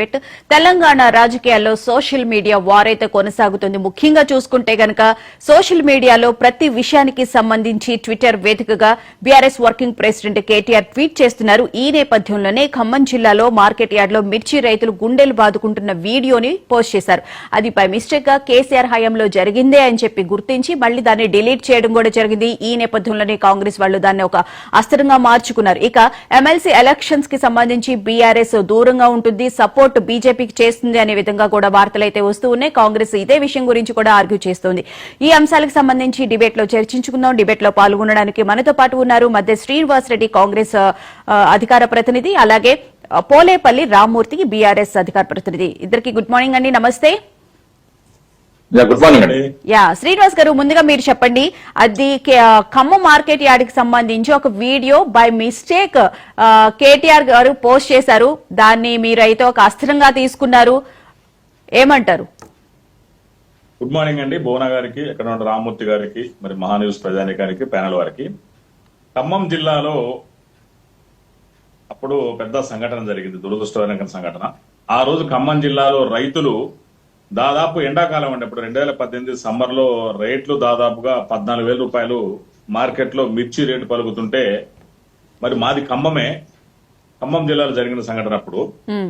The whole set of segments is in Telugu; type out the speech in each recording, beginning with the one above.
పెట్టు తెలంగాణ రాజకీయాల్లో సోషల్ మీడియా వారైతే కొనసాగుతుంది. ముఖ్యంగా చూసుకుంటే గనక సోషల్ మీడియాలో ప్రతి విషయానికి సంబంధించి ట్విట్టర్ వేదికగా BRS working president KTR tweet చేస్తున్నారు. ఈ నేపథ్యంలోనే ఖమ్మం జిల్లాలో మార్కెట్ యార్డ్లో మిర్చి రైతులు గుండెలు బాదుకుంటున్న వీడియోని పోస్ట్ చేశారు. అది బై మిస్టేక్గా కేసీఆర్ హయాంలో జరిగిందే అని చెప్పి గుర్తించి మళ్ళీ దాన్ని డిలీట్ చేయడం కూడా జరిగింది. ఈ నేపథ్యంలోనే కాంగ్రెస్ వాళ్ళు దాన్ని ఒక అస్త్రంగా మార్చుకున్నారు. ఇక ఎమ్మెల్సీ ఎలక్షన్స్కి సంబంధించి బీఆర్ఎస్ దూరంగా ఉంటుంది. సపోర్ట్ బీజేపీకి చేస్తుంది అనే విధంగా కూడా వార్తలు అయితే వస్తూ ఉన్నాయి. కాంగ్రెస్ ఇదే విషయం గురించి కూడా ఆర్గ్యూ చేస్తోంది. ఈ అంశాలకు సంబంధించి డిబేట్లో చర్చించుకుందాం. డిబేట్లో పాల్గొనడానికి మనతో పాటు ఉన్నారు మధ్య శ్రీనివాస్ రెడ్డి కాంగ్రెస్ అధికార ప్రతినిధి. అలాగే పోలేపల్లి రామ్మూర్తి బీఆర్ఎస్ అధికార ప్రతినిధి. ఇద్దరికి గుడ్ మార్నింగ్ అండి. నమస్తే. గుడ్ మార్నింగ్ అండి యా శ్రీనివాస్ గారు ముందుగా మీరు చెప్పండి. అది ఖమ్మం మార్కెట్ యార్డ్కి సంబంధించి ఒక వీడియో బై మిస్టేక్ కేటీఆర్ గారు పోస్ట్ చేశారు. దాన్ని మీరైతే ఒక అస్త్రంగా తీసుకున్నారు. ఏమంటారు? గుడ్ మార్నింగ్ అండి. భువన గారికి ఇక్కడ ఉన్న రామ్మూర్తి గారికి మరి మహాన్యూస్ ప్రజానికానికి ప్యానల్ వారికి. ఖమ్మం జిల్లాలో అప్పుడు పెద్ద సంఘటన జరిగింది దురదృష్టకరమైన సంఘటన. ఆ రోజు ఖమ్మం జిల్లాలో రైతులు దాదాపు ఎండాకాలం అండి. ఇప్పుడు రెండు వేల పద్దెనిమిది సమ్మర్లో రేట్లు దాదాపుగా పద్నాలుగు వేల రూపాయలు మార్కెట్లో మిర్చి రేటు పలుకుతుంటే మరి మాది ఖమ్మమే. ఖమ్మం జిల్లాలో జరిగిన సంఘటన అప్పుడు.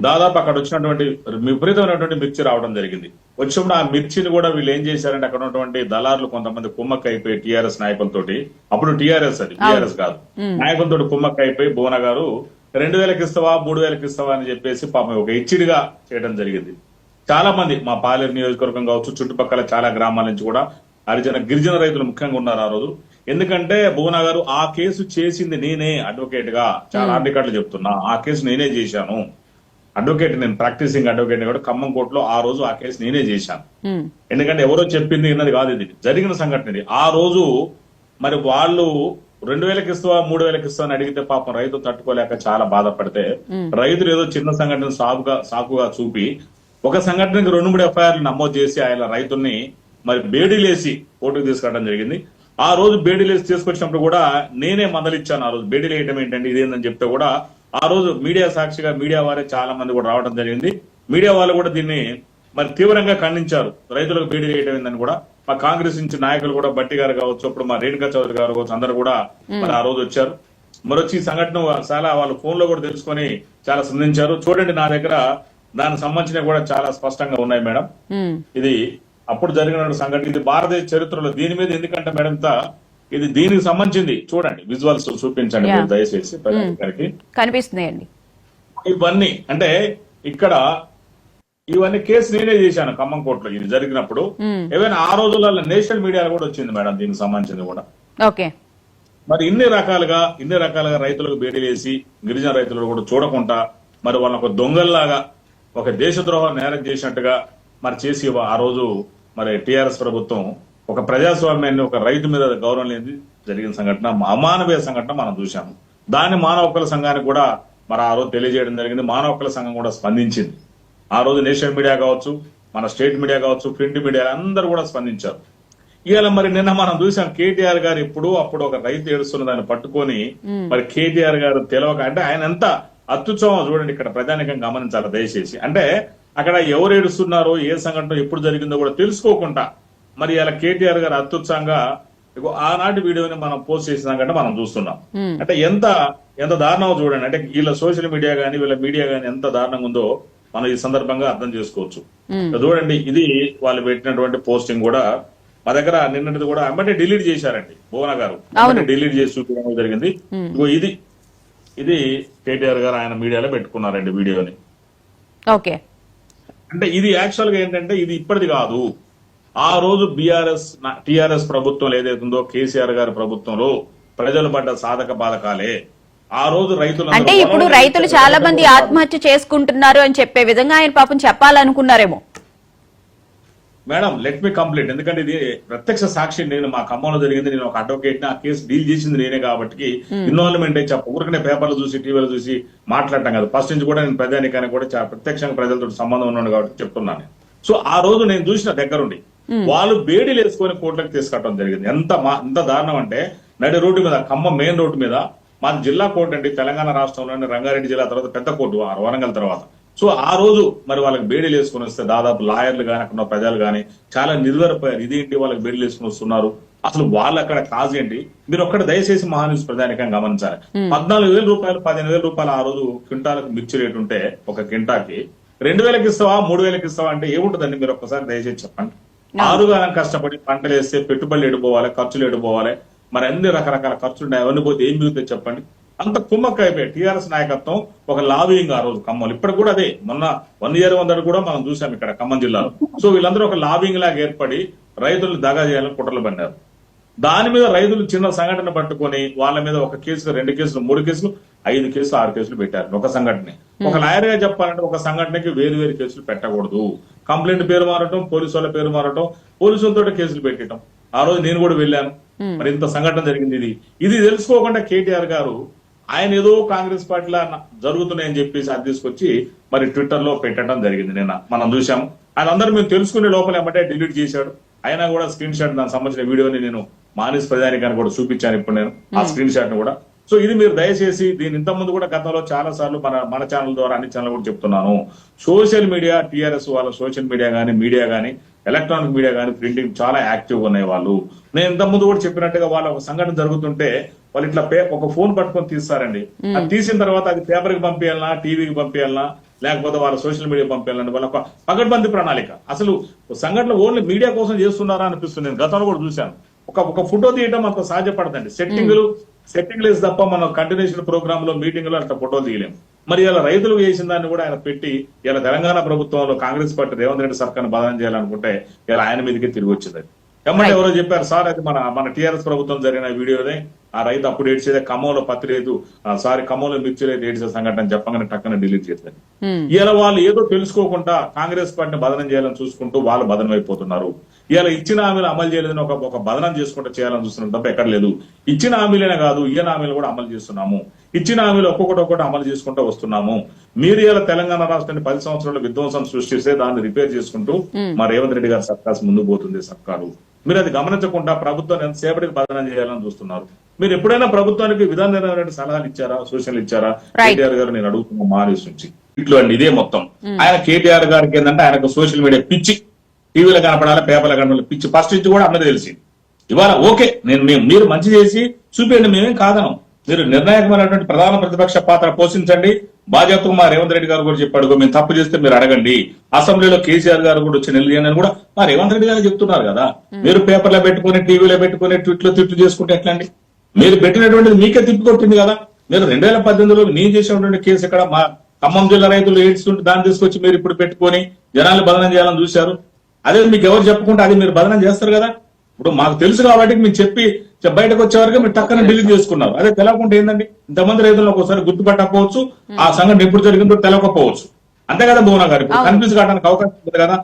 దాదాపు అక్కడ వచ్చినటువంటి విపరీతమైనటువంటి మిర్చి రావడం జరిగింది. వచ్చినప్పుడు ఆ మిర్చిని కూడా వీళ్ళు ఏం చేశారంటే అక్కడ ఉన్నటువంటి దళారులు కొంతమంది కుమ్మక్క అయిపోయి టీఆర్ఎస్ నాయకులతోటి అప్పుడు టీఆర్ఎస్ అది టీఆర్ఎస్ కాదు. నాయకులతోటి కుమ్మక్క అయిపోయి భువన గారు రెండు వేలకు ఇస్తావా మూడు వేలకు ఇస్తావా అని చెప్పేసి పాపం ఒక ఇచ్చిడిగా చేయడం జరిగింది. చాలా మంది మా పాలేరు నియోజకవర్గం కావచ్చు చుట్టుపక్కల చాలా గ్రామాల నుంచి కూడా హరిజన గిరిజన రైతులు ముఖ్యంగా ఉన్నారు ఆ రోజు. ఎందుకంటే భువన గారు ఆ కేసు చేసింది నేనే అడ్వకేట్గా చాలా రికార్డులు చెప్తున్నా. ఆ కేసు నేనే చేశాను. అడ్వకేట్ నేను ప్రాక్టీసింగ్ అడ్వకేట్ కూడా ఖమ్మం కోర్టులో ఆ రోజు ఆ కేసు నేనే చేశాను. ఎందుకంటే ఎవరో చెప్పింది విన్నది కాదు ఇది. జరిగిన సంఘటన ఇది. ఆ రోజు మరి వాళ్ళు రెండు వేలకు ఇస్తావా మూడు వేలకు ఇస్తావా అని అడిగితే పాపం రైతు తట్టుకోలేక చాలా బాధపడితే రైతులు ఏదో చిన్న సంఘటన సాగుగా సాకుగా చూపి ఒక సంఘటనకి రెండు మూడు ఎఫ్ఐఆర్లు నమోదు చేసి ఆయన రైతుల్ని మరి బేడీలేసి కోర్టుకు తీసుకురావడం జరిగింది. ఆ రోజు బేడీలేసి తీసుకొచ్చినప్పుడు కూడా నేనే మందలిచ్చాను. ఆ రోజు బేడీలు వేయటం ఏంటంటే ఇదేందని చెప్తే కూడా ఆ రోజు మీడియా సాక్షిగా మీడియా వారే చాలా మంది కూడా రావడం జరిగింది. మీడియా వాళ్ళు కూడా దీన్ని మరి తీవ్రంగా ఖండించారు. రైతులకు బీడీ వేయడం ఏందని కూడా మా కాంగ్రెస్ నుంచి నాయకులు కూడా బట్టి గారు కావచ్చు అప్పుడు మా రేణుకా చౌదరి గారు కావచ్చు అందరూ కూడా మరి ఆ రోజు వచ్చారు. మరి వచ్చి ఈ సంఘటన చాలా వాళ్ళ ఫోన్లో కూడా తెలుసుకొని చాలా స్పందించారు చూడండి నా దగ్గర దానికి సంబంధించిన కూడా చాలా స్పష్టంగా ఉన్నాయి మేడం. ఇది అప్పుడు జరిగిన సంఘటన. ఇది భారతదేశ చరిత్రలో దీని మీద ఎందుకంటే మేడం ఇది దీనికి సంబంధించింది. చూడండి విజువల్స్ చూపించండి దయచేసి కనిపిస్తున్నాయండి. ఇవన్నీ అంటే ఇక్కడ ఇవన్నీ కేసు నేనే చేశాను ఖమ్మం కోర్టులో. ఇది జరిగినప్పుడు ఏవైనా ఆ రోజులలో నేషనల్ మీడియాలో కూడా వచ్చింది మేడం దీనికి సంబంధించింది కూడా. ఓకే. మరి ఇన్ని రకాలుగా ఇన్ని రకాలుగా రైతులకు బేడి వేసి గిరిజన రైతులు కూడా చూడకుండా మరి వాళ్ళని ఒక దొంగల్లాగా ఒక దేశద్రోహ నేరం చేసినట్టుగా మరి చేసి ఆ రోజు మరి టిఆర్ఎస్ ప్రభుత్వం ఒక ప్రజాస్వామ్యాన్ని ఒక రైతు మీద గౌరవం లేని జరిగిన సంఘటన అమానవీయ సంఘటన మనం చూశాము. దాన్ని మానవ హక్కుల సంఘానికి కూడా మరి ఆ రోజు తెలియజేయడం జరిగింది. మానవ హక్కుల సంఘం కూడా స్పందించింది. ఆ రోజు నేషనల్ మీడియా కావచ్చు మన స్టేట్ మీడియా కావచ్చు ప్రింట్ మీడియా అందరూ కూడా స్పందించారు. ఇవాళ మరి నిన్న మనం చూసాం కేటీఆర్ గారు ఇప్పుడు అప్పుడు ఒక రైతు ఏడుస్తున్న దాన్ని పట్టుకొని మరి కేటీఆర్ గారు తెలవక అంటే ఆయన ఎంత అత్యుత్సవం చూడండి ఇక్కడ ప్రధానికంగా గమనించాలి దయచేసి. అంటే అక్కడ ఎవరు ఏడుస్తున్నారో ఏ సంఘటన ఎప్పుడు జరిగిందో కూడా తెలుసుకోకుండా మరి ఇలా కేటీఆర్ గారు అత్యుత్సాహంగా ఇగో ఆనాటి వీడియోని మనం పోస్ట్ చేసిన కంటే మనం చూస్తున్నాం. అంటే ఎంత ఎంత దారుణమో చూడండి. అంటే వీళ్ళ సోషల్ మీడియా గానీ వీళ్ళ మీడియా గానీ ఎంత దారుణంగా ఉందో మనం ఈ సందర్భంగా అర్థం చేసుకోవచ్చు. చూడండి ఇది వాళ్ళు పెట్టినటువంటి పోస్టింగ్ కూడా మా దగ్గర నిన్నటిది కూడా అమ్మటే డిలీట్ చేశారండి భువన గారు. డిలీట్ చేసి చూపించడం జరిగింది. ఇది ఇది కేటీఆర్ గారు ఆయన మీడియాలో పెట్టుకున్నారండి వీడియోని. ఓకే. అంటే ఇది యాక్చువల్గా ఏంటంటే ఇది ఇప్పటిది కాదు. ఆ రోజు బీఆర్ఎస్ టిఆర్ఎస్ ప్రభుత్వం ఏదైతుందో కేసీఆర్ గారి ప్రభుత్వంలో ప్రజలు పడ్డ సాధక బాధకాలే ఆ రోజు రైతులు అంటే ఇప్పుడు రైతులు చాలా మంది ఆత్మహత్య చేసుకుంటున్నారు అని చెప్పే విధంగా ఆయన పాపం చెప్పాలనుకున్నారేమో. మేడం లెట్ మీ కంప్లీట్ ఎందుకంటే ఇది ప్రత్యక్ష సాక్షి నేను మా ఖమ్మంలో జరిగింది నేను ఒక అడ్వకేట్ ఆ కేసు డీల్ చేసింది నేనే కాబట్టి ఇన్వాల్వ్మెంట్ అయితే చెప్ప ఊరికనే పేపర్లు చూసి టీవీలో చూసి మాట్లాడటం కాదు. ఫస్ట్ నుంచి కూడా నేను ప్రజానికానికి కూడా ప్రత్యక్షంగా ప్రజలతో సంబంధం ఉన్నాను కాబట్టి చెప్తున్నాను సో ఆ రోజు నేను చూసిన దగ్గరుండి వాళ్ళు బేడీలు వేసుకొని కోర్టులకు తీసుకెళ్ళడం జరిగింది. ఎంత మా ఎంత దారుణం అంటే నడి రోడ్డు మీద ఖమ్మం మెయిన్ రోడ్డు మీద మాది జిల్లా కోర్టు అండి తెలంగాణ రాష్ట్రంలోని రంగారెడ్డి జిల్లా తర్వాత పెద్ద కోర్టు ఆ వరంగల్ తర్వాత. సో ఆ రోజు మరి వాళ్ళకి బేడీలు వేసుకొని వస్తే దాదాపు లాయర్లు కానీ అక్కడ ప్రజలు కానీ చాలా నిర్వరపోయారు. ఇదేంటి వాళ్ళకి బేడీలు వేసుకొని వస్తున్నారు? అసలు వాళ్ళు అక్కడ కాజ్ ఏంటి? మీరు ఒక్కడ దయచేసి మహాన్యూస్ ప్రధానికంగా గమనించాలి. పద్నాలుగు వేల రూపాయలు పదిహేను వేల రూపాయలు ఆ రోజు క్వింటాలకు మిర్చి రేటు ఉంటే ఒక క్వింటాకి రెండు వేలకి ఇస్తావా మూడు వేలకి ఇస్తావా అంటే ఏముంటుందండి? మీరు ఒక్కసారి దయచేసి చెప్పండి. ఆరుగాలం కష్టపడి పంటలు వేస్తే పెట్టుబడులు ఎడిపోవాలి ఖర్చులు ఎడిపోవాలి. మరి అన్ని రకరకాల ఖర్చులు ఉన్నాయి. అవన్నీ పోతే ఏం మిగులుతాయి చెప్పండి? అంత కుమ్మక్క అయిపోయాయి టీఆర్ఎస్ నాయకత్వం ఒక లాబింగ్ ఆ రోజు ఖమ్మం. ఇప్పుడు కూడా అదే. మొన్న వన్ ఇయర్ వందడు కూడా మనం చూసాం ఇక్కడ ఖమ్మం జిల్లాలో. సో వీళ్ళందరూ ఒక లాబింగ్ లాగా ఏర్పడి రైతులు దగా చేయాలని కుట్రలు పన్నారు దాని మీద రైతులు చిన్న సంఘటన పట్టుకొని వాళ్ళ మీద ఒక కేసు రెండు కేసులు మూడు కేసులు ఐదు కేసులు ఆరు కేసులు పెట్టారు ఒక సంఘటన. ఒక లాయర్గా చెప్పాలంటే ఒక సంఘటనకి వేరు వేరు కేసులు పెట్టకూడదు. కంప్లైంట్ పేరు మారటం పోలీసు వాళ్ళ పేరు మారటం పోలీసులతో కేసులు పెట్టడం. ఆ రోజు నేను కూడా వెళ్ళాను. మరి ఇంత సంఘటన జరిగింది ఇది. ఇది తెలుసుకోకుండా కేటీఆర్ గారు ఆయన ఏదో కాంగ్రెస్ పార్టీలో జరుగుతున్నాయని చెప్పేసి అది తీసుకొచ్చి మరి ట్విట్టర్లో పెట్టడం జరిగింది నిన్న. మనం చూసాం ఆయన అందరూ మేము తెలుసుకునే లోపల ఏమంటే డిలీట్ చేశాడు. అయినా కూడా స్క్రీన్ షాట్ దానికి సంబంధించిన వీడియోని నేను మానిస్ ప్రజానికాన్ని కూడా చూపించాను ఇప్పుడు నేను. ఆ స్క్రీన్ షాట్ని కూడా. సో ఇది మీరు దయచేసి దీని ఇంత ముందు కూడా గతంలో చాలా సార్లు మన మన ఛానల్ ద్వారా అన్ని ఛానల్ కూడా చెప్తున్నాను. సోషల్ మీడియా టిఆర్ఎస్ వాళ్ళ సోషల్ మీడియా గానీ మీడియా గానీ ఎలక్ట్రానిక్ మీడియా గానీ ప్రింటింగ్ చాలా యాక్టివ్ ఉన్నాయి వాళ్ళు. నేను ఇంత ముందు కూడా చెప్పినట్టుగా వాళ్ళ ఒక సంఘటన జరుగుతుంటే వాళ్ళు ఇట్లా పే ఒక ఫోన్ పట్టుకొని తీస్తారండి. అది తీసిన తర్వాత అది పేపర్కి పంపించాలనా టీవీకి పంపించాలనా లేకపోతే వాళ్ళ సోషల్ మీడియా పంపించాలని వాళ్ళ ఒక పగడ్బందీ ప్రణాళిక. అసలు సంఘటన ఓన్లీ మీడియా కోసం చేస్తున్నారా అనిపిస్తుంది. నేను గతంలో కూడా చూశాను. ఒక ఒక ఫోటో తీయడం అంత సహజపడదండి. సెట్టింగ్లు సెట్టింగ్లు తప్ప మనం కంటిన్యూషన్ ప్రోగ్రామ్లో మీటింగ్లో అట్లా ఫోటో తీయలేం మరి ఇలా రైతులు చేసిన దాన్ని కూడా ఆయన పెట్టి ఇలా తెలంగాణ ప్రభుత్వంలో కాంగ్రెస్ పార్టీ రేవంత్ రెడ్డి సర్కార్ని బదనం చేయాలనుకుంటే ఇలా ఆయన మీదకి తిరిగి వచ్చింది. ఎమ్మెల్యే ఎవరో చెప్పారు సార్ అది మన మన టిఆర్ఎస్ ప్రభుత్వం జరిగిన వీడియోనే ఆ రైతు అప్పుడు ఏడ్చేదే ఖమ్మంలో పత్తి ఆ, సారీ ఖమ్మంలో మిర్చి రైతు ఏడ్చే సంఘటన చెప్పగానే టక్కన డిలీట్ చేస్తారు ఇలా వాళ్ళు ఏదో తెలుసుకోకుండా కాంగ్రెస్ పార్టీని బదనం చేయాలని చూసుకుంటూ వాళ్ళు బదనం అయిపోతున్నారు. ఇలా ఇచ్చిన హామీలు అమలు చేయలేదని ఒక ఒక బదనం చేసుకుంటూ చేయాలని చూస్తున్నారు తప్ప ఎక్కడ లేదు. ఇచ్చిన హామీలనే కాదు ఇయ్యన హామీలు కూడా అమలు చేస్తున్నాము. ఇచ్చిన హామీలు ఒక్కొక్కటి ఒక్కొక్కటి అమలు చేసుకుంటూ వస్తున్నాము. మీరు ఇలా తెలంగాణ రాష్ట్రాన్ని పది సంవత్సరాల విధ్వంసం సృష్టిస్తే దాన్ని రిపేర్ చేసుకుంటూ మా రేవంత్ రెడ్డి గారి సర్కార్ ముందు పోతుంది సర్కారు. మీరు అది గమనించకుండా ప్రభుత్వాన్ని ఎంతసేపటికి బదనం చేయాలని చూస్తున్నారు. మీరు ఎప్పుడైనా ప్రభుత్వానికి విధాన సలహాలు ఇచ్చారా సూచనలు ఇచ్చారా. కేటీఆర్ గారు నేను అడుగుతున్నా మారేసి నుంచి. ఇట్లు అండి ఇదే మొత్తం. ఆయన కేటీఆర్ గారికి ఏంటంటే ఆయనకు సోషల్ మీడియా పిచ్చి టీవీలో కనపడాలి పేపర్లో కనపడాలి పిచ్చి. ఫస్ట్ నుంచి కూడా అందరూ తెలిసి ఇవాళ ఓకే నేను మేము మీరు మంచి చేసి చూపించండి మేమేం కాదనం. మీరు నిర్ణాయకమైనటువంటి ప్రధాన ప్రతిపక్ష పాత్ర పోషించండి. బాధ్యతగా మా రేవంత్ రెడ్డి గారు కూడా చెప్పాడు. "ఇగో మేము తప్పు చేస్తే మీరు అడగండి. అసెంబ్లీలో కేసీఆర్ గారు కూడా వచ్చి నిలదీయండి అని కూడా మా రేవంత్ రెడ్డి గారు చెప్తున్నారు కదా. మీరు పేపర్లో పెట్టుకుని టీవీలో పెట్టుకుని ట్విట్లు తిట్లు చేసుకుంటే ఎట్లా అండి మీరు పెట్టినటువంటిది మీకే తిప్పికొట్టింది కదా. మీరు రెండు వేల పద్దెనిమిదిలో నేను చేసినటువంటి కేసు ఇక్కడ మా ఖమ్మం జిల్లా రైతులు ఏడ్చుకుంటే దాన్ని తీసుకొచ్చి మీరు ఇప్పుడు పెట్టుకొని జనాలు బదనం చేయాలని చూశారు. అదే మీకు ఎవరు చెప్పుకుంటే అది మీరు బదనం చేస్తారు కదా. ఇప్పుడు మాకు తెలుసు కాబట్టి మీరు చెప్పి బయటకు వచ్చే వరకు మీరు టక్కన డిలీట్ చేసుకున్నారు. అదే తెలవకుండా ఏందండి? ఇంతమంది రైతులను ఒకసారి గుర్తుపట్టకపోవచ్చు ఆ సంఘటన ఎప్పుడు జరిగిందో తెలవకపోవచ్చు. అంతే కదా భువన గారు? ఇప్పుడు కన్ఫ్యూజ్ కావడానికి అవకాశం ఉంది కదా.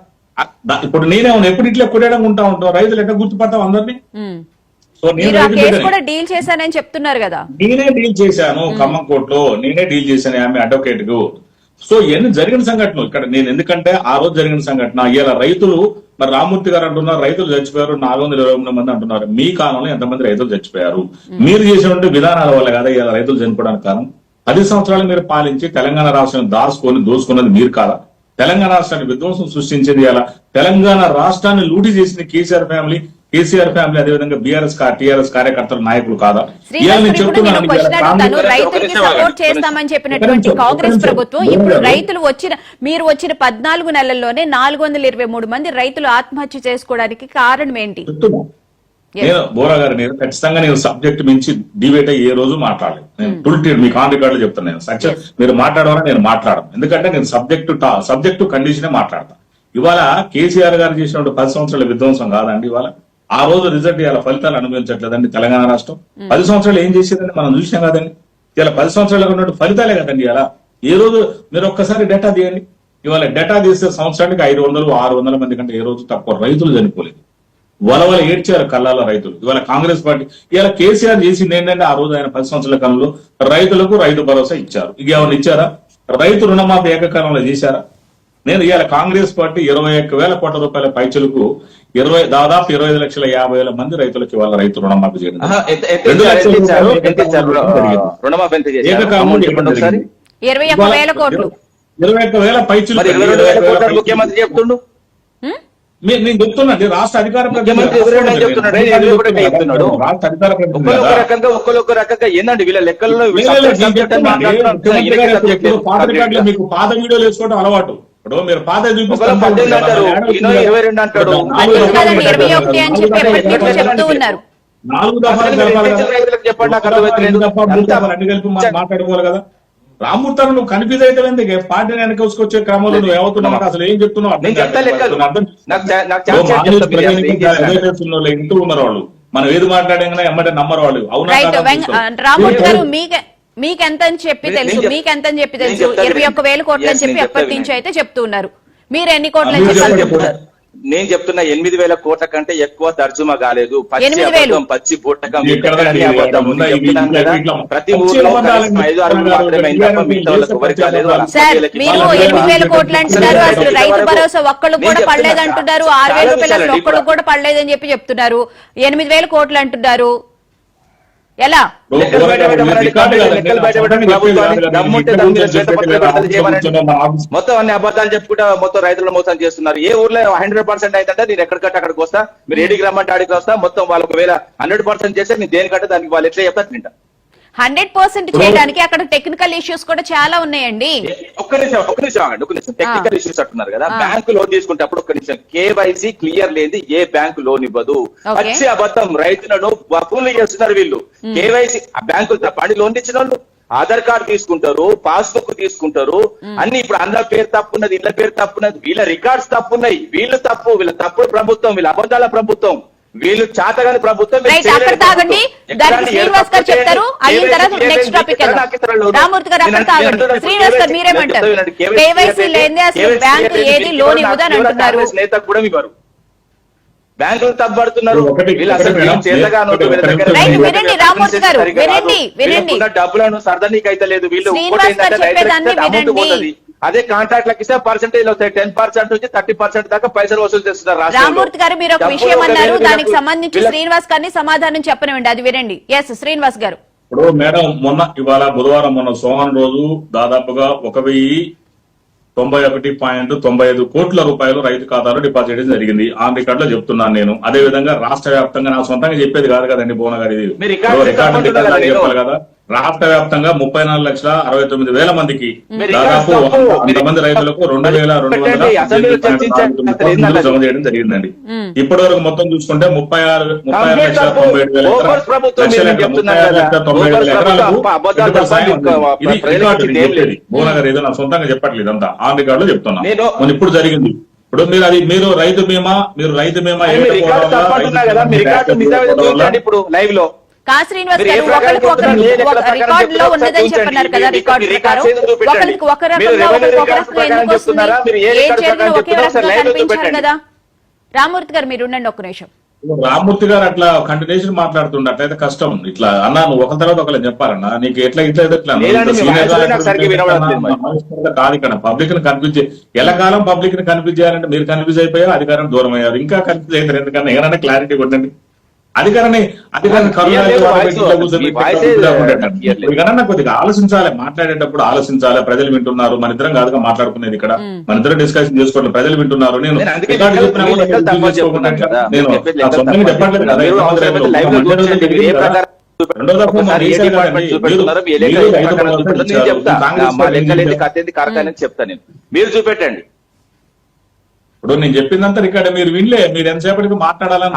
ఇప్పుడు నేనే ఉన్నా ఎప్పుడు ఇట్లా కొట్టడం ఉంటా ఉంటాం రైతులు ఎట్లా గుర్తుపడతాం అందరినీ. సో నేను డీల్ చేశానని చెప్తున్నారు కదా. నేనే డీల్ చేశాను ఖమ్మం కోర్టులో నేనే డీల్ చేశాను ఆమె అడ్వకేట్కు సో ఇవన్నీ జరిగిన సంఘటనలు? ఇక్కడ నేను ఎందుకంటే ఆ రోజు జరిగిన సంఘటన. ఇలా రైతులు మరి రామూర్తి గారు అంటున్నారు రైతులు చచ్చిపోయారు నాలుగు వందల ఇరవై మూడు మంది అంటున్నారు. మీ కాలంలో ఎంతమంది రైతులు చచ్చిపోయారు? మీరు చేసినటువంటి విధానాల వల్ల కదా ఇలా రైతులు చనిపోవడానికి కారణం? పది సంవత్సరాలు మీరు పాలించి తెలంగాణ రాష్ట్రాన్ని దాచుకొని దోసుకున్నది మీరు కాదా? తెలంగాణ రాష్ట్రాన్ని విధ్వంసం సృష్టించింది ఇలా తెలంగాణ రాష్ట్రాన్ని లూటీ చేసింది కేసీఆర్ ఫ్యామిలీ కేసీఆర్ ఫ్యామిలీ అదేవిధంగా బీఆర్ఎస్ టీఆర్ఎస్ కార్యకర్తలు నాయకులు కాదా? మీకు సపోర్ట్. చేస్తామని చెప్పినటువంటి కాంగ్రెస్. ప్రభుత్వం ఇప్పుడు. రైతులు వచ్చిన మీరు వచ్చిన పద్నాలుగు నెలల్లోనే నాలుగు వందల ఇరవై మూడు మంది రైతులు ఆత్మహత్య చేసుకోవడానికి కారణం ఏంటి. నేను బోరా గారు నేను ఖచ్చితంగా నేను సబ్జెక్ట్ మించి డిబేట్ అయ్యి ఏ రోజు మాట్లాడలేదు. నేను టుల్టీ మీ కాన్ రికార్డు చెప్తాను నేను. సత్య మీరు మాట్లాడవాలని నేను మాట్లాడను. ఎందుకంటే నేను సబ్జెక్టు సబ్జెక్టు కండిషనే మాట్లాడతా. ఇవాళ కేసీఆర్ గారు చేసినటువంటి పది సంవత్సరాల విధ్వంసం కాదండి ఇవాళ? ఆ రోజు రిజల్ట్ ఇవాళ ఫలితాలు అనుభవించట్లేదండి తెలంగాణ రాష్ట్రం. పది సంవత్సరాలు ఏం చేసేదండి మనం చూసాం కదండి. ఇలా పది సంవత్సరాలకు ఉన్నట్టు ఫలితాలే కదండి ఇలా ఏ రోజు మీరు ఒక్కసారి డేటా తీయండి. ఇవాళ డేటా తీస్తే సంవత్సరానికి ఐదు వందలు ఆరు వందల మంది కంటే ఏ రోజు తక్కువ రైతులు చనిపోలేదు. వలవల ఏడ్చారు కల్లాల రైతులు. ఇవాళ కాంగ్రెస్ పార్టీ ఇవాళ కేసీఆర్ చేసింది ఏంటంటే ఆ రోజు ఆయన పది సంవత్సరాల కాలంలో రైతులకు రైతు భరోసా ఇచ్చారు. ఇక ఏమైనా ఇచ్చారా? రైతు రుణమాఫీ ఏకకాలంలో చేశారా? నేను ఇవాళ కాంగ్రెస్ పార్టీ ఇరవై ఒక్క వేల కోట్ల రూపాయల పైచలకు ఇరవై దాదాపు ఇరవై ఐదు లక్షల యాభై వేల మంది రైతులకు ఇవాళ రైతు రుణమాఫీ చేయడం. ఇరవై ఒక్క వేల కోట్లు. ఇరవై ఒక్క వేల పైచులు మరి ఇరవై రెండు వేల కోట్ల ముఖ్యమంత్రి చెప్తుండు? నేను రాష్ట్ర అధికార. రాష్ట్ర అధికార ప్రతినిధి ఒక్కొక్క కదా. రకంగా ఒక్కొక్క రకంగా ఏందండి? వీళ్ళ లెక్కల్లో పాత. రికార్డులు మీకు పాత వీడియోలు వేసుకోవడం అలవాటు. ఇప్పుడు మీరు పాత ఉన్నారు. నాలుగు దఫాలు మాట్లాడుకోవాలి కదా. రామూర్తాను నువ్వు కన్ఫ్యూజ్ అయితే పార్టీని వెనక వచ్చే క్రమంలో నువ్వు ఏమవుతున్నావు? అసలు ఏం చెప్తున్నావు? అర్థం ఇంటూ ఉన్నారు వాళ్ళు మనం ఏది మాట్లాడినా ఎమ్మటే నమ్మరు వాళ్ళు. అవునా మీకెంత అని చెప్పి తెలుసు మీకెంత అని చెప్పి తెలుసు. ఇరవై ఒక్క వేల కోట్లు అని చెప్పి ఎప్పటి నుంచి. అయితే చెప్తూ ఉన్నారు మీరు ఎన్ని కోట్లు అని మీరు చెప్పారు? చెప్పండి. చెప్తున్నా. నేను చెప్తున్నా ఎనిమిది వేల కోట్ల కంటే ఎక్కువ తర్జుమా కాలేదు. పచ్చి. అబద్ధం పచ్చి ఇట్లా ప్రతి పచ్చి ఊర్లో అబద్ధాలు కనీసం ఐదు ఆరుగురు చెప్తున్నారు. మాత్రమే అయింది తప్ప మిగతా వాళ్ళకి ఎవరికి కాలేదు వాళ్ళ సార్ అక్కచెల్లెకి మీరు ఎనిమిది వేల కోట్లు అంటున్నారు అసలు రైతు భరోసా ఒక్కళ్ళు కూడా పడలేదు అంటున్నారు ఆరు వేల రూపాయలు ఒక్కళ్ళు కూడా పడలేదని చెప్పి చెప్తున్నారు. ఎనిమిది వేల కోట్లు అంటున్నారు. ఎలా. మొత్తం అన్ని అబద్ధాలు చెప్పుకుంటా మొత్తం రైతులను మోసం చేస్తున్నారు. ఏ ఊర్లో హండ్రెడ్ పర్సెంట్ అయితే నేను ఎక్కడికంటే అక్కడికి వస్తా? మీరు ఏడికి రమ్మంటే ఆడికి వస్తా? మొత్తం వాళ్ళు ఒకవేళ హండ్రెడ్ పర్సెంట్ చేస్తే నేను దేనికంటే దానికి వాళ్ళు ఎట్లా చెప్తా తింటా. హండ్రెడ్ పర్సెంట్ చేయడానికి అక్కడ టెక్నికల్ ఇష్యూస్ కూడా చాలా ఉన్నాయండి. ఒక్క నిమిషం ఒక్క నిమిషం ఆగండి ఒక్క నిమిషం. టెక్నికల్ ఇష్యూస్ అంటున్నారు కదా. బ్యాంకు లోన్ తీసుకుంటప్పుడు ఒక్క నిమిషం. కేవైసీ క్లియర్ లేని ఏ బ్యాంకు లోన్ ఇవ్వదు. పచ్చి అబద్ధం రైతులను వసూలు చేస్తున్నారు వీళ్ళు. కేవైసీ బ్యాంకులు తప్పండి లోన్ ఇచ్చిన వాళ్ళు. ఆధార్ కార్డు తీసుకుంటారు పాస్బుక్ తీసుకుంటారు. అన్ని ఇప్పుడు అందరి పేరు తప్పున్నది ఇళ్ళ పేరు తప్పున్నది వీళ్ళ రికార్డ్స్ తప్పున్నాయి వీళ్ళు తప్పు వీళ్ళ తప్పుడు ప్రభుత్వం వీళ్ళ అబద్ధాల ప్రభుత్వం. వీళ్ళు చాతగాని ప్రభుత్వం అక్కడ తాగండి. దానికి శ్రీనివాస్ గారు చెప్తారు చేయండి. అయిన తర్వాత KYC నెక్స్ట్ టాపిక్ క్లియర్ నాకు ఇతరుల లోన్. రామూర్తి గారు అక్కడ నేను తాగండి అంటున్నాను, శ్రీనివాస్ గారు KYC మీరేమంటారు వినండి, KYC కేవైసీ లేదే అసలు KYC బ్యాంకు లేదు, ఏది మీకు లోన్ ఎవరు ఇవ్వదని నాకు అంటున్నారు కాంగ్రెస్ నేతకు కూడా ఇవ్వరు బ్యాంకులు తప్పబడుతున్నారు వీళ్ళు అసలు వినండి, రామూర్తి గారు. వినండి, వినండి. డబ్బులను సర్దనీకి అయితే లేదు వీళ్ళు అమౌంట్ వినండి. పోతుంది అదే కాంట్రాక్ట్లకు ఇస్తే పర్సెంటేజ్ వస్తాయి. టెన్ పర్సెంట్ నుంచి థర్టీ పర్సెంట్ దాకా పైసలు వసూలు చేస్తున్నారు. రామూర్తి గారు మీరు ఒక విషయం అన్నారు. దానికి సంబంధించి శ్రీనివాస్ గారిని సమాధానం చెప్పనివ్వండి. అది వినండి. ఎస్ శ్రీనివాస్ గారు. ఇప్పుడు మేడం మొన్న ఇవాళ బుధవారం మొన్న సోమవారం రోజు దాదాపుగా ఒక వెయ్యి తొంభై ఒకటి పాయింట్ తొంభై ఐదు కోట్ల రూపాయలు రైతు ఖాతాలో డిపాజిట్ చేయడం జరిగింది. ఆన్ రికార్డ్లో చెప్తున్నాను నేను. అదే విధంగా రాష్ట్ర వ్యాప్తంగా నా సొంతంగా చెప్పేది కాదు కదండి భువన గారు చెప్పాలి కదా. రాష్ట్ర వ్యాప్తంగా ముప్పై నాలుగు లక్షల అరవై తొమ్మిది వేల మందికి దాదాపు. అంతమంది రైతులకు రెండు వేల రెండు వందల? జమ చేయడం జరిగిందండి. ఇప్పటి వరకు మొత్తం చూసుకుంటే ముప్పై ఆరు ముప్పై ఆరు లక్షల. తొంభై ఏడు వేల లక్షల ముప్పై ఆరు కదా. లక్షల తొంభై ఏడు వేల ఎకరాలకు ప్రభుత్వం అబద్ధాలు పెట్టుబడి సాయం తప్ప ఇంకా ఉంది. ఇది ప్రజలకి రికార్డు ఇచ్చింది ఏం చెప్పేది లేదు. భువన గారు ఏదో నా సొంతంగా చెప్పట్లేదు అంతా ఆన్ రికార్డు లో చెప్తున్నా నేను- మొన్న ఇప్పుడు జరిగింది ఇప్పుడు మీరు అది మీరు రైతు బీమా మీరు రైతు బీమా ఇప్పుడు లైవ్లో కా శ్రీనివాస్ గారు ఒకరికి ప్రకారం రికార్డ్లో? ఉన్నదని చెప్పన్నారు కదా. రికార్డ్ ప్రకారం. ఒకరికి ఒక మీరు రకంగా ఒకరికి ఒక ఎందుకు వస్తుంది? ఏ జరిగినా ఒకే రకంగా చూపెట్టండి. కదా. రామూర్తి గారు మీరు ఉండండి ఒక నిమిషం. రామ్మూర్తి గారు అట్లా కంటిన్యూషన్ మాట్లాడుతుండే అట్లయితే కష్టం. ఇట్లా అన్నా నువ్వు ఒక తర్వాత ఒకరు చెప్పాలన్నా నీకు ఎట్లా ఇట్లా కాదు ఇక్కడ. పబ్లిక్ని కన్ఫ్యూజ్ ఎల్లకాలం పబ్లిక్ని కన్ఫ్యూజ్ చేయాలంటే మీరు కన్ఫ్యూజ్ అయిపోయారు అధికారం దూరం అయ్యారు. ఇంకా కన్ఫ్యూజ్ అవుతారు ఎందుకన్నా? ఏమైనా క్లారిటీ కొట్టండి. అధికారాన్ని అధికారాన్ని. ఇకనన్నా కొద్దిగా ఆలోచించాలి మాట్లాడేటప్పుడు ఆలోచించాలి. ప్రజలు వింటున్నారు. మన ఇద్దరం కాదుగా మాట్లాడుకునేది ఇక్కడ. మన ఇద్దరం డిస్కషన్ చేసుకోవడం ప్రజలు వింటున్నారు. నేను చెప్తా. నేను మీరు చూపెట్టండి. ఇప్పుడు నేను చెప్పిందంతా రికార్డ్. మీరు వినలే. మీరు ఎంతసేపటికి మాట్లాడాలని.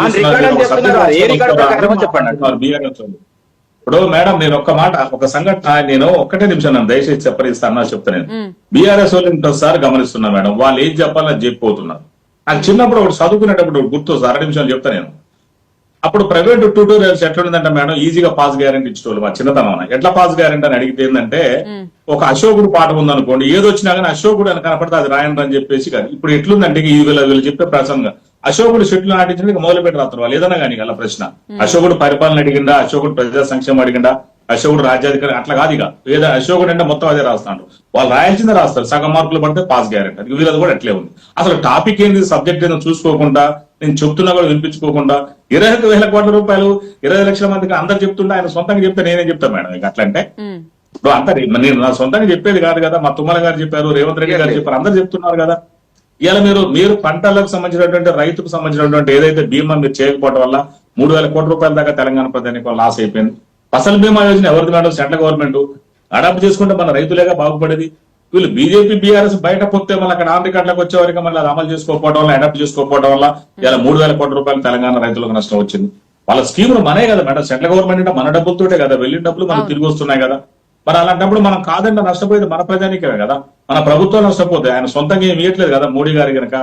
ఇప్పుడు మేడం నేను ఒక్క మాట ఒక సంఘటన నేను ఒక్కటే నిమిషం నన్ను దయచేసి చెప్పరిస్తాను చెప్తా నేను. బీఆర్ఎస్ వాళ్ళు ఇంకోసారి గమనిస్తున్నా మేడం. వాళ్ళు ఏం చెప్పాలో అది చెప్పిపోతున్నారు. నాకు చిన్నప్పుడు ఒకటి చదువుకునేటప్పుడు గుర్తు వస్తుంది, అర నిమిషాలు చెప్తా నేను. అప్పుడు ప్రైవేట్ ట్యూటోరియల్స్ ఎట్లుందంటే మేడం ఈజీగా పాస్ గ్యారెంటీ ఇచ్చేవాళ్ళు మా చిన్నతనం ఎట్లా పాస్ గ్యారెంటీ అని అడిగితే ఏంటంటే ఒక అశోకుడు పాట ఉందనుకోండి ఏదో వచ్చినా కానీ అశోకుడు అని కనపడితే అది రాయండి అని చెప్పేసి కాదు. ఇప్పుడు ఎట్లుందంటే ఈ వీళ్ళ వీళ్ళు చెప్పే ప్రసంగం. అశోకుడు చెట్లు నాటించిన మొదలు పెట్టి రాత్రు వాళ్ళు. ఏదైనా కానీ అలా ప్రశ్న. అశోకుడు పరిపాలన అడిగిండా అశోకుడు ప్రజా సంక్షేమం అడిగిండా అశోకుడు రాజ్యాధికారి అట్లా కాదు ఇక. ఏదో అశోకుడు అంటే మొత్తం అదే రాస్తాడు. వాళ్ళు రాయాల్సిందే రాస్తారు. సగం మార్కులు పడితే పాస్ గ్యారెంటీ అది వీళ్ళది కూడా అట్లే ఉంది. అసలు టాపిక్ ఏంది? సబ్జెక్ట్ ఏందో చూసుకోకుండా నేను చెప్తున్నా కూడా వినిపించుకోకుండా ఇరవై వేల కోట్ల రూపాయలు ఇరవై లక్షల మందికి అందరు చెప్తుంటే ఆయన సొంతంగా చెప్తే నేనే చెప్తాను మేడం ఇక అట్లా అంటే ఇప్పుడు అంత నేను నా సొంతంగా చెప్పేది కాదు కదా. మా తుమ్మల గారు చెప్పారు రేవంత్ రెడ్డి గారు చెప్పారు అందరు చెప్తున్నారు కదా. ఇలా మీరు మీరు పంటలకు సంబంధించినటువంటి రైతుకు సంబంధించినటువంటి ఏదైతే బీమా మీరు చేయకపోవడం వల్ల మూడు వేల కోట్ల రూపాయల దాకా తెలంగాణ ప్రజానికి లాస్ అయిపోయింది. అసలు బీమా యోజన ఎవరిది మేడం? Central government. అడాప్ట్ చేసుకుంటే మన రైతులేగా బాగుపడేది. వీళ్ళు బీజేపీ బీఆర్ఎస్ బయట పొత్తే మళ్ళీ అక్కడ ఆన్ రికార్డులకు వచ్చే వరకు మళ్ళీ అది అమలు చేసుకోకపోవడం వల్ల అడాప్ట్ చేసుకోకపోవడం వల్ల ఇలా మూడు వేల కోట్ల రూపాయలు తెలంగాణ రైతులకు నష్టం వచ్చింది. వాళ్ళ స్కీములు మనే కదా మేడం. సెంట్రల్ గవర్నమెంట్ అంటే మన డబ్బులతోటే కదా. వెళ్ళిన డబ్బులు మనకు తిరిగి వస్తున్నాయి కదా. మరి అలాంటప్పుడు మనం కాదంటే నష్టపోయేది మన ప్రజానికే కదా. మన ప్రభుత్వం నష్టపోతే ఆయన సొంతంగా ఏమి ఇవ్వట్లేదు కదా మోడీ గారి గనక.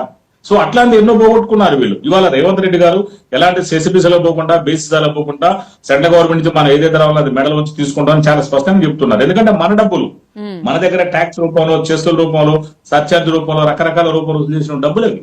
సో అట్లాంటి ఎన్నో పోగొట్టుకున్నారు వీళ్ళు. ఇవాళ రేవంత్ రెడ్డి గారు ఎలాంటి సెసిబిసలో పోకుండా బేసిసాలో పోకుండా సెంట్రల్ గవర్నమెంట్ నుంచి మనం ఏదైతే రావాలో అది మెడల్ వచ్చి తీసుకుంటామని చాలా స్పష్టంగా చెప్తున్నారు. ఎందుకంటే మన డబ్బులు మన దగ్గర ట్యాక్స్ రూపంలో చెస్టుల రూపంలో సర్చార్జ్ రూపంలో రకరకాల రూపంలో చేసిన డబ్బులు అవి.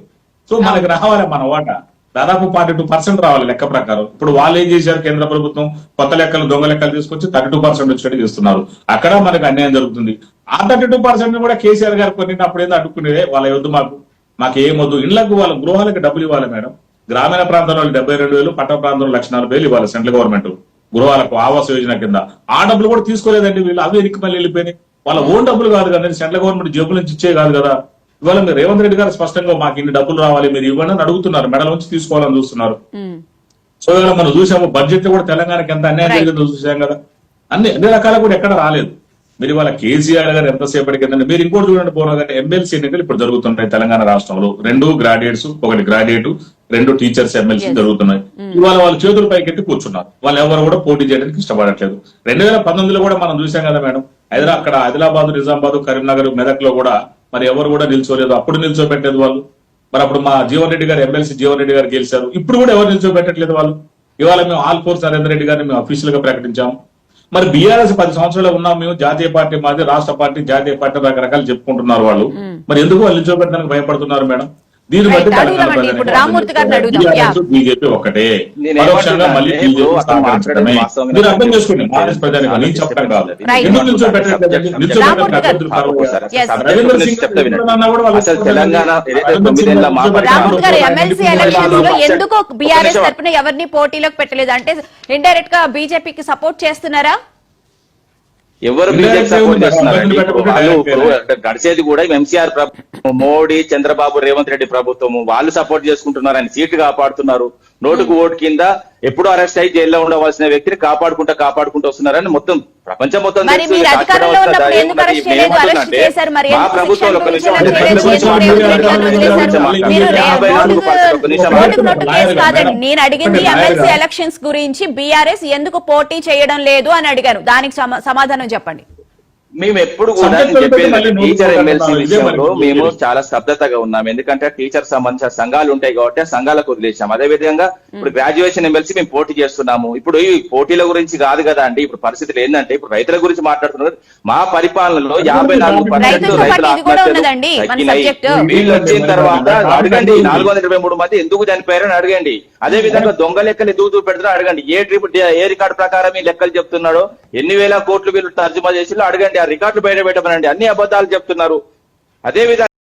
సో మనకి రావాలి మన వాటా. దాదాపు ఫార్టీ టూ పర్సెంట్ రావాలి లెక్క ప్రకారం. ఇప్పుడు వాళ్ళు ఏం చేశారు కేంద్ర ప్రభుత్వం? కొత్త లెక్కలు దొంగ లెక్కలు తీసుకొచ్చి థర్టీ టూ పర్సెంట్ వచ్చేట్టు చేస్తున్నారు. అక్కడ మనకు అన్యాయం జరుగుతుంది. ఆ థర్టీ టూ పర్సెంట్ కూడా కేసీఆర్ గారు కొన్ని అప్పుడు ఏదో అడ్డుకునేదే వాళ్ళ యొద్దు మాకు. మాకు ఏమొద్దు ఇళ్ళకు వాళ్ళ గృహాలకు డబ్బులు ఇవ్వాలి మేడం. గ్రామీణ ప్రాంతంలో డెబ్బై రెండు వేలు పట్టణ ప్రాంతంలో లక్ష నలభై వేలు ఇవ్వాలి సెంట్రల్ గవర్నమెంట్ గృహాలకు ఆవాస్ యోజన కింద. ఆ డబ్బులు కూడా తీసుకోలేదండి వీళ్ళు. అవి ఎనికి మళ్ళీ వెళ్ళిపోయినాయి. వాళ్ళ ఓన్ డబ్బులు కాదు కదా సెంట్రల్ గవర్నమెంట్ జేబుల నుంచి ఇచ్చే కాదు కదా. ఇవాళ మీరు రేవంత్ రెడ్డి గారు స్పష్టంగా మాకు ఇన్ని డబ్బులు రావాలి మీరు ఇవ్వండి అని అడుగుతున్నారు. మెడల నుంచి తీసుకోవాలని చూస్తున్నారు. సో ఇవాళ మనం చూసాము బడ్జెట్ కూడా తెలంగాణకి ఎంత అన్యాయం. జరిగిందో చూసాం కదా. అన్ని అన్ని రకాల కూడా ఎక్కడ రాలేదు. మీరు ఇవాళ కేసీఆర్ గారు ఎంతసేపటి కింద మీరు ఇంకోటి చూడండి పోనా కానీ ఎమ్మెల్సీ ఎన్నికలు ఇప్పుడు జరుగుతుంటాయి తెలంగాణ రాష్ట్రంలో. రెండు గ్రాడ్యుయేట్స్ ఒకటి గ్రాడ్యుయేట్ రెండు టీచర్స్ ఎమ్మెల్సీ. జరుగుతున్నాయి. ఇవాళ వాళ్ళు చేతులు పైకెత్తి కూర్చున్నారు. వాళ్ళు ఎవరు కూడా పోటీ చేయడానికి ఇష్టపడట్లేదు. రెండు వేల పంతొమ్మిదిలో కూడా మనం చూసాం కదా మేడం హైదరా అక్కడ ఆదిలాబాద్ నిజామాబాద్ కరీంనగర్ మెదక్లో కూడా మరి ఎవరు కూడా నిల్చోలేదు. అప్పుడు నిల్చోబెట్టేది వాళ్ళు. మరి అప్పుడు మా జీవన్ రెడ్డి గారు ఎమ్మెల్సీ జీవన్ రెడ్డి గారు గెలిచారు. ఇప్పుడు కూడా ఎవరు నిల్చోబెట్టట్లేదు వాళ్ళు? ఇవాళ మేము ఆల్ ఫోర్స్ నరేంద్ర రెడ్డి గారిని మేము అఫీషియల్గా ప్రకటించాము మరి బీఆర్ఎస్ పది సంవత్సరాలు ఉన్నాం మేము జాతీయ పార్టీ మాది రాష్ట్ర పార్టీ జాతీయ పార్టీ రకరకాలు చెప్పుకుంటున్నారు వాళ్ళు. మరి ఎందుకు వాళ్ళు నిల్చోబెట్టడానికి భయపడుతున్నారు మేడం? దీన్ని Right. బట్టి. బీజేపీ ఒకటే. పరోక్షంగా మళ్ళీ బీజేపీ స్థాపించడమే. మీరు అర్థం చేసుకోండి. కాంగ్రెస్ ప్రజానికి నేను చెప్పడం కాదు. ఎందుకు ఒక్క ఎందుకు నిమిషం. బీఆర్ఎస్ తరపున ఎవరిని పోటీలోకి పెట్టలేదు? అంటే ఇండైరెక్ట్గా బీజేపీకి సపోర్ట్ చేస్తున్నారా? ఎవరు బీజేపీ సపోర్ట్ ఇప్పుడు గడిచేది కూడా ఎంసీఆర్ ప్రభుత్వం మోడీ చంద్రబాబు రేవంత్ రెడ్డి ప్రభుత్వము. వాళ్ళు సపోర్ట్ చేసుకుంటున్నారు ఆయన సీట్లు కాపాడుతున్నారు. నోటుకు ఓటు కింద ఎప్పుడు అరెస్ట్ అయ్యి జైల్లో ఉండవలసిన వ్యక్తిని కాపాడుకుంటా కాపాడుకుంటూ వస్తున్నారని మొత్తం ప్రపంచం మొత్తం మరి తెలుసు. మీరు ఇది అధికారంలో కాకపోతే ఉన్నప్పుడు దాని ఎందుకు మరి అరెస్ట్ చేయలేదు? అరెస్ట్ ఏమంటున్నానంటే, చేశారు మరి? మా ప్రభుత్వం ఒక నిమిషం నేను అడిగింది ఎమ్మెల్సీ ఎలక్షన్స్ గురించి బీఆర్ఎస్ ఎందుకు పోటీ చేయడం లేదు అని అడిగాను. దానికి సమ- సమాధానం చెప్పండి. మేము ఎప్పుడు కూడా చెప్పేది టీచర్. ఎమ్మెల్సీ విషయంలో మేము. చాలా స్తబ్దతగా ఉన్నాం. ఎందుకంటే టీచర్ సంబంధించిన సంఘాలు ఉంటాయి కాబట్టి ఆ సంఘాలకు వదిలేసాం. అదే విధంగా ఇప్పుడు గ్రాడ్యుయేషన్ ఎమ్మెల్సీ మేము పోటీ చేస్తున్నాము. ఇప్పుడు ఈ పోటీల గురించి కాదు కదా అండి. ఇప్పుడు పరిస్థితులు ఏంటంటే ఇప్పుడు రైతుల గురించి మాట్లాడుతున్నారు. మా పరిపాలనలో యాభై నాలుగు పర్సెంట్ రైతుల ఇది కూడా ఆత్మహత్యలు. వీళ్ళు వచ్చిన తర్వాత అడగండి నాలుగు వందల ఇరవై మూడు మంది ఎందుకు చనిపోయారని అడగండి. అదే విధంగా దొంగ లెక్కలు ఎందుకు చూపెడుతున్నా అడగండి. ఏ ట్రిప్ ఏ రికార్డు ప్రకారం ఈ లెక్కలు చెప్తున్నాడో ఎన్ని వేల కోట్లు వీళ్ళు తర్జుమా చేసి అడగండి. ఆ రికార్డులు బయట పెట్టమనండి. అన్ని అబద్ధాలు చెప్తున్నారు. అదే విధంగా